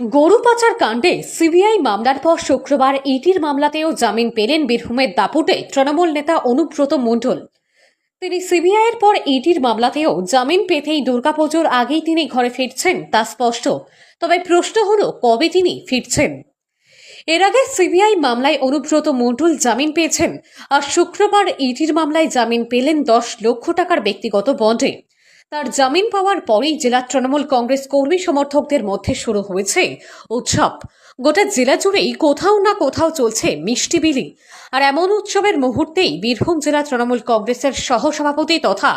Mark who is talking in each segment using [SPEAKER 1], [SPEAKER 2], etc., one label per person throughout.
[SPEAKER 1] গরু পাচার কাণ্ডে সিবিআই মামলার পর শুক্রবার ইটির মামলাতেও জামিন পেলেন বীরভূমের দাপুটে তৃণমূল নেতা অনুব্রত মণ্ডল। তিনি সিবিআইয়ের পর ইটির মামলাতেও জামিন পেতেই দুর্গাপুজোর আগেই তিনি ঘরে ফিরছেন, তা স্পষ্ট। তবে প্রশ্ন হলো, কবে তিনি ফিরছেন? এর আগে সিবিআই মামলায় অনুব্রত মণ্ডল জামিন পেয়েছেন, আর শুক্রবার ইটির মামলায় জামিন পেলেন দশ লক্ষ টাকার ব্যক্তিগত বন্ডে। তার জামিন পাওয়ার পরেই জেলা তৃণমূল কংগ্রেস কর্মী সমর্থকদের মধ্যে শুরু হয়েছে উৎসব। গোটা জেলা জুড়েই কোথাও না কোথাও চলছে মিষ্টি বিলি। আর এমন উৎসবের মুহূর্তেই বীরভূম জেলা তৃণমূল কংগ্রেসের সহসভাপতি তথা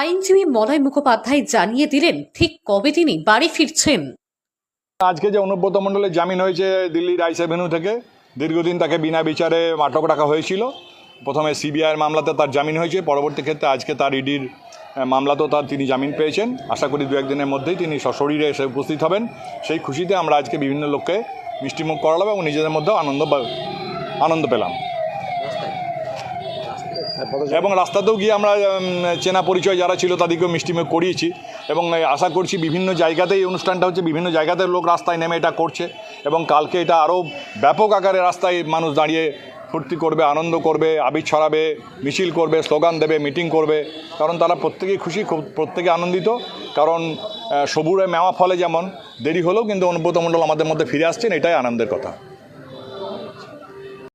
[SPEAKER 1] আইনজীবী মলয় মুখোপাধ্যায় জানিয়ে দিলেন, ঠিক কবে তিনি বাড়ি ফিরছেন।
[SPEAKER 2] আজকে যে অনুব্রত মণ্ডলের জামিন হয়েছে দিল্লির আইস এভিনিউ থেকে, দীর্ঘদিন তাকে বিনা বিচারে আটক রাখা হয়েছিল। প্রথমে সিবিআইয়ের মামলাতে তার জামিন হয়েছে, পরবর্তী ক্ষেত্রে আজকে তার ইডির মামলাতেও তার তিনি জামিন পেয়েছেন। আশা করি দু একদিনের মধ্যেই তিনি সশরীরে এসে উপস্থিত হবেন। সেই খুশিতে আমরা আজকে বিভিন্ন লোককে মিষ্টিমুখ করালাম এবং নিজেদের মধ্যেও আনন্দ আনন্দ পেলাম। এবং রাস্তাতেও গিয়ে আমরা চেনা পরিচয় যারা ছিল তাদেরকেও মিষ্টিমুখ করিয়েছি। এবং আশা করছি বিভিন্ন জায়গাতেই এই অনুষ্ঠানটা হচ্ছে বিভিন্ন জায়গাতে লোক রাস্তায় নেমে এটা করছে। এবং কালকে এটা আরও ব্যাপক আকারে রাস্তায় মানুষ দাঁড়িয়ে ফুর্তি করবে, আনন্দ করবে, আবির ছড়াবে, মিছিল করবে, স্লোগান দেবে, মিটিং করবে। কারণ তারা প্রত্যেকেই খুশি প্রত্যেকে আনন্দিত। কারণ সবুরে মেওয়া ফলে যেমন দেরি হলেও কিন্তু অনুব্রত মণ্ডল আমাদের মধ্যে ফিরে আসছেন, এটাই আনন্দের কথা।